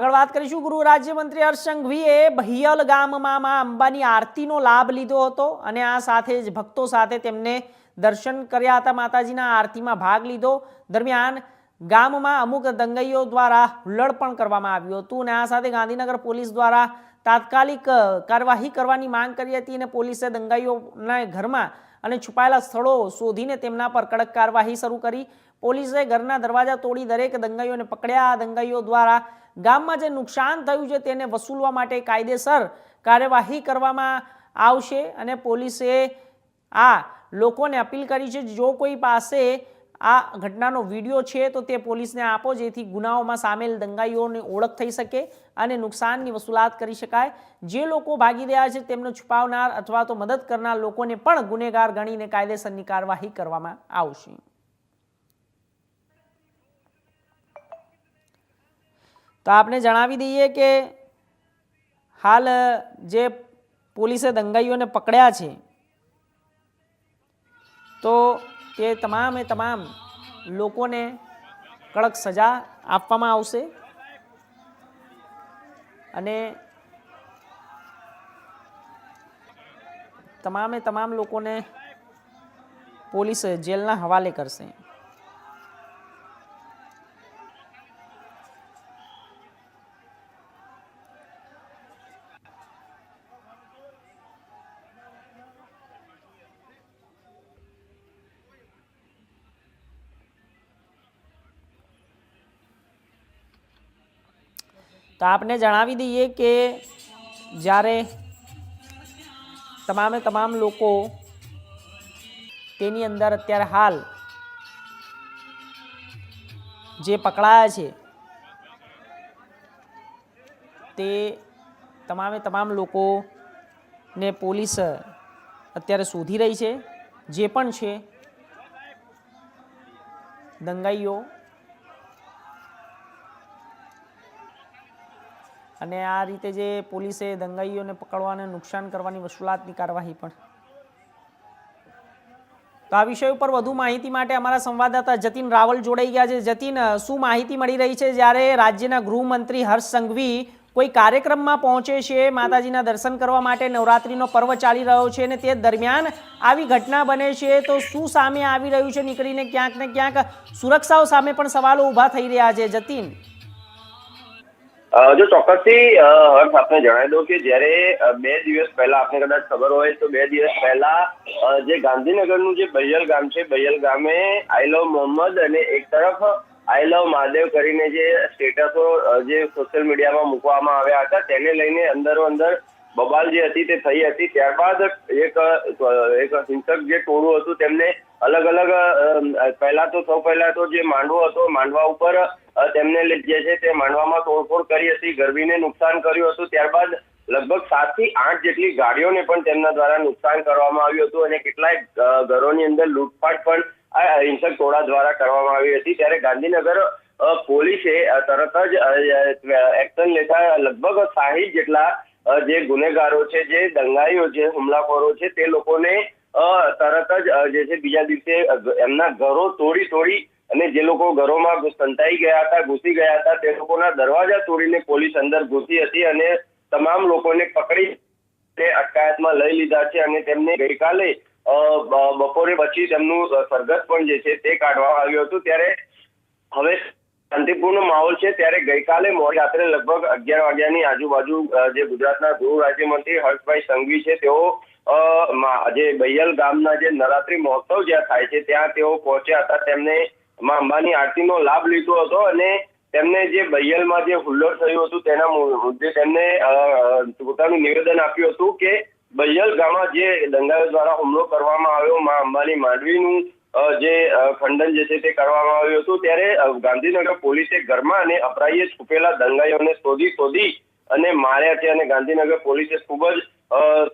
આગળ વાત કરીશું ગૃહ રાજ્યમંત્રી હર્ષ સંઘવીએ બહિયલ ગામમાં માં અંબાની આરતીનો લાભ લીધો હતો અને આ સાથે જ ભક્તો સાથે તેમને દર્શન કર્યા હતા. માતાજીના આરતીમાં ભાગ લીધો. દરમિયાન ગામમાં અમુક દંગઈઓ દ્વારા હુલ્લડ પણ કરવામાં આવ્યું હતું અને આ સાથે ગાંધીનગર પોલીસ દ્વારા તાત્કાલિક કાર્યવાહી કરવાની માંગ કરી હતી અને પોલીસે દંગાઈઓના ઘરમાં અને છુપાયેલા સ્થળો શોધીને તેમના પર કડક કાર્યવાહી શરૂ કરી. પોલીસે ઘરના દરવાજા તોડી દરેક દંગાઈઓને પકડ્યા. દંગાઈઓ દ્વારા ગામમાં જે નુકસાન થયું છે તેને વસૂલવા માટે કાયદેસર કાર્યવાહી કરવામાં આવશે અને પોલીસે આ લોકોને અપીલ કરી છે. જો કોઈ પાસે આ ઘટનાનો વીડિયો છે તો તે પોલીસને આપો, જેથી ગુનાઓમાં સામેલ દંગાઈઓની ઓળખ થઈ શકે અને નુકસાનની વસૂલાત કરી શકાય. જે લોકો ભાગી રહ્યા છે તેમને છુપાવનાર અથવા તો મદદ કરનાર લોકોને પણ ગુનેગાર ગણીને કાયદેસરની કાર્યવાહી કરવામાં આવશે. તો આપને જણાવી દઈએ કે હાલ જે પોલીસે દંગાઈઓને પકડ્યા છે, તો તે તમામે તમામ લોકોને કડક સજા આપવામાં આવશે. અને તમામે તમામ લોકોને પોલીસ જેલના હવાલે કરશે. તો આપને જણાવી દઈએ કે જ્યારે તમામે તમામ લોકો તેની અંદર અત્યારે હાલ જે પકડાયા છે, તે તમામે તમામ લોકોને પોલીસ અત્યારે શોધી રહી છે, જે પણ છે, દંગાઈઓ અને આ રીતે જે પોલીસે દંગાઈઓને પકડવાને નુકસાન કરવાની વસૂલાતની કાર્યવાહી પણ. તો આ વિષય ઉપર વધુ માહિતી માટે અમારા સંવાદદાતા જતીન રાવલ જોડાઈ ગયા છે. જતીન શું માહિતી મળી રહી છે જ્યારે રાજ્યના ગૃહમંત્રી હર્ષ સંઘવી કોઈ કાર્યક્રમમાં પહોંચે છે માતાજીના દર્શન કરવા માટે? નવરાત્રિનો પર્વ ચાલી રહ્યો છે અને તે દરમિયાન આવી ઘટના બને છે. તો શું સામે આવી રહ્યું છે? નીકળીને ક્યાંક ને ક્યાંક સુરક્ષાઓ સામે પણ સવાલો ઊભા થઈ રહ્યા છે. જતીન. જો ચોક્કસથી હર્ષ, આપને જણાવી દઉં કે જ્યારે બે દિવસ પહેલા આપને કદાચ ખબર હોય તો બે દિવસ પહેલા જે ગાંધીનગરનું જે બૈયલ ગામ છે, બૈયલ ગામે આઈ લવ મોહમ્મદ અને એક તરફ આઈ લવ મહાદેવ કરીને જે સ્ટેટસો જે સોશિયલ મીડિયામાં મૂકવામાં આવ્યા હતા, તેને લઈને અંદરો અંદર બબાલ જે હતી તે થઈ હતી. ત્યારબાદ એક એક હિંસક જે ટોળું હતું તેમને અલગ અલગ પહેલા તો સૌ પહેલા તો જે માંડવો હતો, માંડવા ઉપર તેમને જે છે તે માંડવામાં તોડફોડ કરી હતી ગરબીને નુકસાન કર્યું હતું. ત્યારબાદ લગભગ સાતથી આઠ જેટલી ગાડીઓને પણ તેમના દ્વારા નુકસાન કરવામાં આવ્યું હતું અને કેટલાય ઘરોની અંદર લૂંટફાટ પણ આ હિંસક ટોળા દ્વારા કરવામાં આવી હતી. ત્યારે ગાંધીનગર પોલીસે તરત જ એક્શન લેતા લગભગ સાહીઠ જેટલા જે ગુનેગારો છે, જે દંગાઈઓ છે, હુમલાખોરો છે, તે લોકોને તરત જ જે છે, બીજા દિવસે એમના ઘરો તોડી તોડી અને જે લોકો ઘરોમાં સંતાઈ ગયા હતા, ઘૂસી ગયા હતા, તે લોકોના દરવાજા તોડીને પોલીસ અંદર ઘૂસી હતી અને તમામ લોકોને પકડી તે અટકાયતમાં લઈ લીધા છે અને તેમને ગઈકાલે બપોરે પછી તેમનું સરઘસ પણ જે છે તે કાઢવામાં આવ્યું હતું. ત્યારે હવે શાંતિપૂર્ણ માહોલ છે. ત્યારે ગઈકાલે મોડી રાત્રે લગભગ અગિયાર વાગ્યાની આજુબાજુ જે ગુજરાતના ગૃહ રાજ્યમંત્રી હર્ષભાઈ સંઘવી છે, તેઓ જે બૈયલ ગામના જે નવરાત્રી મહોત્સવ જ્યાં થાય છે, ત્યાં તેઓ પહોંચ્યા હતા. તેમને મા અંબાની આરતીનો લાભ લીધો હતો અને તેમને જે બૈયલમાં જે હુલ્લડ થયું હતું, તેના મુદ્દે તેમને પોતાનું નિવેદન આપ્યું હતું કે બૈયલ ગામમાં જે દંગાઈઓ દ્વારા હુમલો કરવામાં આવ્યો, મા અંબાની માંડવીનું જે ખંડન જે છે તે કરવામાં આવ્યું હતું, ત્યારે ગાંધીનગર પોલીસે ઘરમાં અને અપરાઈએ છુપેલા દંગાઈઓને શોધી શોધી અને માર્યા છે અને ગાંધીનગર પોલીસે ખૂબ જ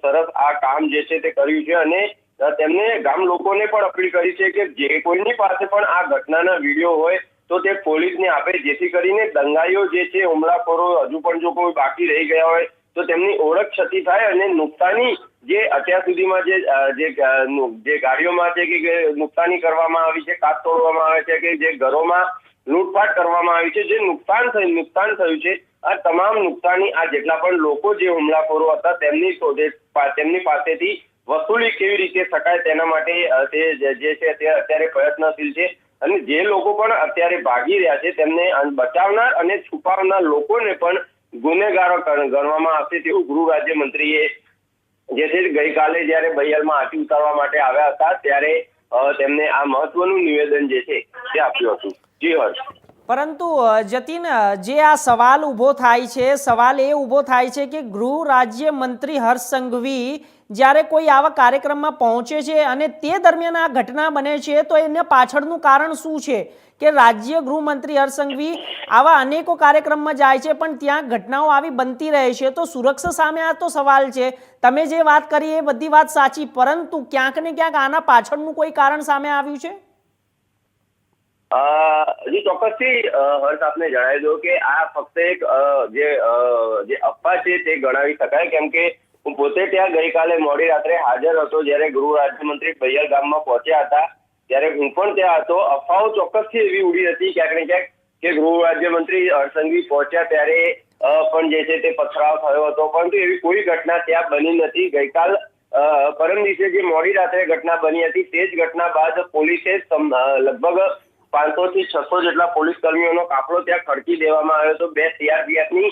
સરસ આ કામ જે છે તે કર્યું છે અને અ, તેમને ગામ લોકોને પણ અપીલ કરી છે કે જે કોઈની પાસે પણ આ ઘટનાના વીડિયો હોય તો તે પોલીસને આપે. જેથી કરીને દંગાઈઓ જે છે હુમલાખોરો હજુ પણ જો કોઈ બાકી રહી ગયા હોય તો તેમની ઓળખ ક્ષતિ થાય અને નુકસાની જે અત્યાર સુધીમાં જે જે ગાડીઓમાં છે કે નુકસાની કરવામાં આવી છે કાચ તોડવામાં આવે છે કે જે ઘરોમાં લૂંટફાટ કરવામાં આવી છે જે નુકસાન થયું નુકસાન થયું છે આ તમામ નુકસાની આ જેટલા પણ લોકો જે હુમલાખોરો હતા તેમની તેમની પાસેથી વસૂલી કેવી રીતે શકાય તેના માટે તે જે છે તે અત્યારે પ્રયત્નશીલ છે. અને જે લોકો પણ અત્યારે ભાગી રહ્યા છે તેમને બચાવનાર અને છુપાવનાર લોકોને પણ ગુનેગારો ગણવામાં આવશે તેવું ગૃહ રાજ્યમંત્રીએ જે છે ગઈકાલે જ્યારે બૈયલમાં હાથી ઉતારવા માટે આવ્યા હતા, ત્યારે તેમને આ મહત્વનું નિવેદન જે છે તે આપ્યું હતું. જી, હર્ષ. પરંતુ જતીન જે આ સવાલ ઊભો થાય છે, સવાલ એ ઊભો થાય છે કે ગૃહ રાજ્ય મંત્રી હર્ષ સંઘવી જ્યારે કોઈ આવા કાર્યક્રમમાં પહોંચે છે અને તે દરમિયાન આ ઘટના બને છે, તો એને પાછળનું કારણ શું છે કે રાજ્ય ગૃહમંત્રી હર્ષ સંઘવી આવા અનેકો કાર્યક્રમમાં જાય છે, પણ ત્યાં ઘટનાઓ આવી બનતી રહે છે. તો સુરક્ષા સામે આ તો સવાલ છે. તમે જે વાત કરી એ બધી વાત સાચી, પરંતુ ક્યાંક ને ક્યાંક આના પાછળનું કોઈ કારણ સામે આવ્યું છે? હજી ચોક્કસથી અ, હર્ષ આપને જણાવી દો કે આ ફક્ત એક અ, જે અ, જે અફવા છે તે ગણાવી શકાય કેમ કે હું પોતે ત્યાં ગઈકાલે મોડી રાત્રે હાજર હતો જ્યારે ગૃહ રાજ્યમંત્રી બૈયલ ગામમાં પહોંચ્યા હતા. ત્યારે હું પણ ત્યાં હતો. અફવાઓ ચોક્કસથી એવી ઉડી હતી ક્યાંક ને ક્યાંક કે ગૃહ રાજ્યમંત્રી હર્ષંઘવી પહોંચ્યા ત્યારે અ, પણ જે છે તે પથરાવ થયો હતો. પરંતુ એવી કોઈ ઘટના ત્યાં બની નથી. ગઈકાલ અ, પરમ દિવસે જે મોડી રાત્રે ઘટના બની હતી તે જ ઘટના બાદ પોલીસે સમ- અ, લગભગ પાંચસો થી છસો જેટલા પોલીસ કર્મીઓનો કાફલો ત્યાં ખડકી દેવામાં આવ્યો હતો. બે CRPF ની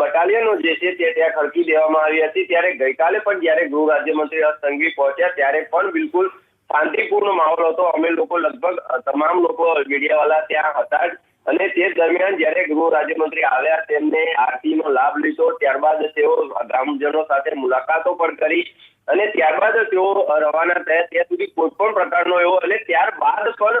બટાલિયનો જે છે તે ત્યાં ખડકી દેવામાં આવી હતી. ત્યારે ગઈકાલે પણ જ્યારે ગૃહ રાજ્યમંત્રી હર્ષ સંઘવી પહોંચ્યા, ત્યારે પણ બિલકુલ શાંતિપૂર્ણ માહોલ હતો. અમે લોકો લગભગ તમામ લોકો મીડિયાવાળા ત્યાં હતા જ. અને તે દરમિયાન જ્યારે ગૃહ રાજ્યમંત્રી આવ્યા, તેમને આરતીનો લાભ લીધો. ત્યારબાદ તેઓ ગ્રામજનો સાથે મુલાકાતો પણ કરી. અને ત્યારબાદ તેઓ રવાના થયા. ત્યાં સુધી કોઈ પણ પ્રકારનો એવો, અને ત્યારબાદ પણ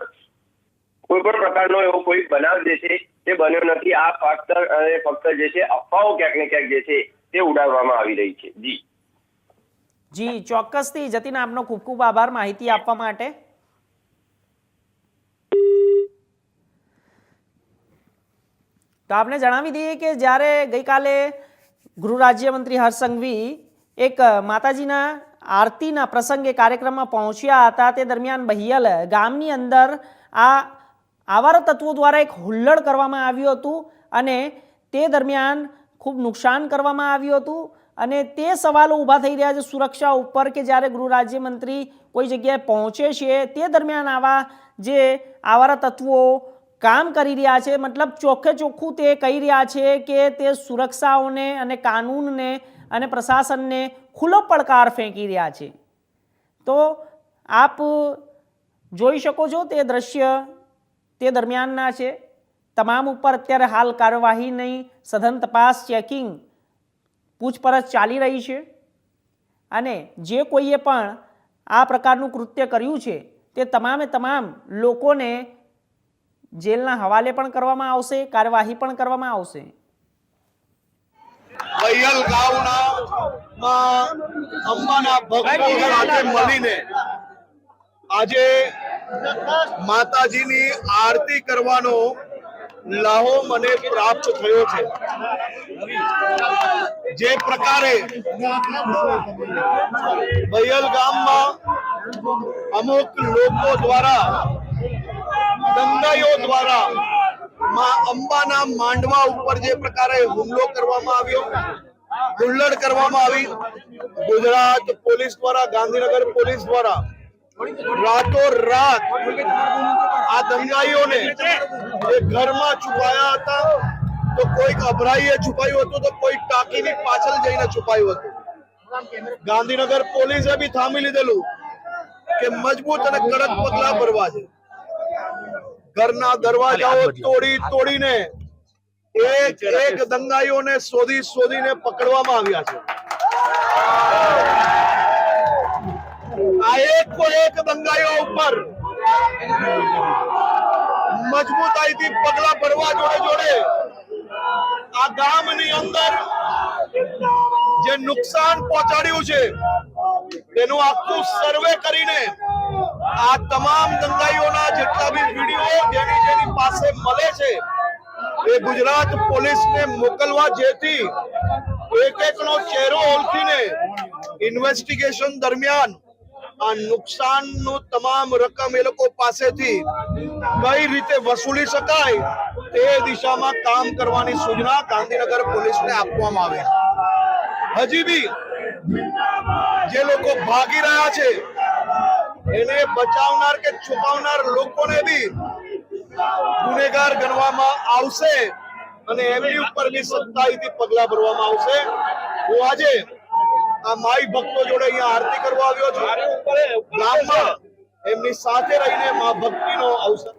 કોઈ પણ પ્રકારનો એવો કોઈ બનાવ જે છે, તે બન્યો નથી. આ ફક્ત અને ફક્ત જે છે, અફવાઓ ક્યાંક ને ક્યાંક જે છે, તે ઉડાડવામાં આવી રહી છે. જી. જી, ચોક્કસથી જતીન આપનો ખૂબ ખૂબ આભાર માહિતી આપવા માટે. તો આપણે જણાવી દઈએ કે જ્યારે ગઈકાલે ગૃહ રાજ્યમંત્રી હર્ષ સંઘવી એક માતાજીના આરતીના પ્રસંગે કાર્યક્રમમાં પહોંચ્યા હતા, તે દરમિયાન બહિયલ ગામની અંદર આ આવારા તત્વો દ્વારા એક હુલ્લડ કરવામાં આવ્યું હતું અને તે દરમિયાન ખૂબ નુકસાન કરવામાં આવ્યું હતું અને તે સવાલો ઊભા થઈ રહ્યા છે સુરક્ષા ઉપર કે જ્યારે ગૃહ રાજ્યમંત્રી કોઈ જગ્યાએ પહોંચે છે તે દરમિયાન આવા જે આવારા તત્વો કામ કરી રહ્યા છે, મતલબ ચોખ્ખે ચોખ્ખું તે કહી રહ્યા છે કે તે સુરક્ષાઓને અને કાનૂનને અને પ્રશાસનને ખુલ્લો પડકાર ફેંકી રહ્યા છે. તો આપ જોઈ શકો છો તે દ્રશ્ય તે દરમિયાનના છે. તમામ ઉપર અત્યારે હાલ કાર્યવાહી નહીં સઘન તપાસ ચેકિંગ પૂછપરછ ચાલી રહી છે. અને જે કોઈએ પણ આ પ્રકારનું કૃત્ય કર્યું છે તે તમામે તમામ લોકોને જેલના હવાલે પણ કરવામાં આવશે કાર્યવાહી પણ કરવામાં આવશે. ગામના અંબાના ભક્તો સાથે મળીને આજે માતાજીની આરતી કરવાનો લાહો મને પ્રાપ્ત થયો છે. જે પ્રકારે બયલ ગામમાં અમુક લોકો દ્વારા દંગાઈઓ દ્વારા માં અંબાના માંડવા ઉપર જે પ્રકારે હુમલો કરવામાં આવ્યો, હુલ્લડ કરવામાં આવી. ગુજરાત પોલીસ દ્વારા, ગાંધીનગર પોલીસ દ્વારા રાતો રાત આ દંગાઈઓને જે ઘરમાં છુપાયા હતા તો કોઈક અભરાઈએ છુપાયું હતું તો કોઈ ટાંકીની પાછળ જઈને છુપાયું હતું. ગાંધીનગર પોલીસે બી થામી લીધેલું કે મજબૂત અને કડક પગલા ભરવા છે. ઘરના દરવાજાઓ તોડી તોડીને એક એક દંગાઈઓને શોધી શોધીને પકડવામાં આવ્યા છે. આ એક કો એક દંગાઈઓ ઉપર મજબૂતાઈથી પગલા ભરવા જોડે જોડે આ ગામની અંદર જે નુકસાન પહોંચાડ્યું છે, તેનું આખું સર્વે કરીને આ તમામ દંગાઈઓના જેટલા બી વીડિયો જેની જેની પાસે મળે છે, એ ગુજરાત પોલીસને મોકલવા જેથી એક એકનો ચહેરો ઓળખીને ઇન્વેસ્ટિગેશન દરમિયાન આ નુકસાનનું તમામ રકમ એ લોકો પાસેથી કઈ રીતે વસૂલી શકાય તે દિશામાં કામ કરવાની સૂચના ગાંધીનગર પોલીસને આપવામાં આવે. હજી બી જે લોકો ભાગી રહ્યા છે, એને બચાવનાર કે છુપાવનાર લોકોને બી ગુનેગાર ગણવામાં આવશે અને એમની ઉપર બી સત્તાઈથી પગલા ભરવામાં આવશે. હું આજે આ માઈ ભક્તો જોડે અહીંયા આરતી કરવા આવ્યો છું. ગામમાં એમની સાથે રહીને મા ભક્તિનો અવસર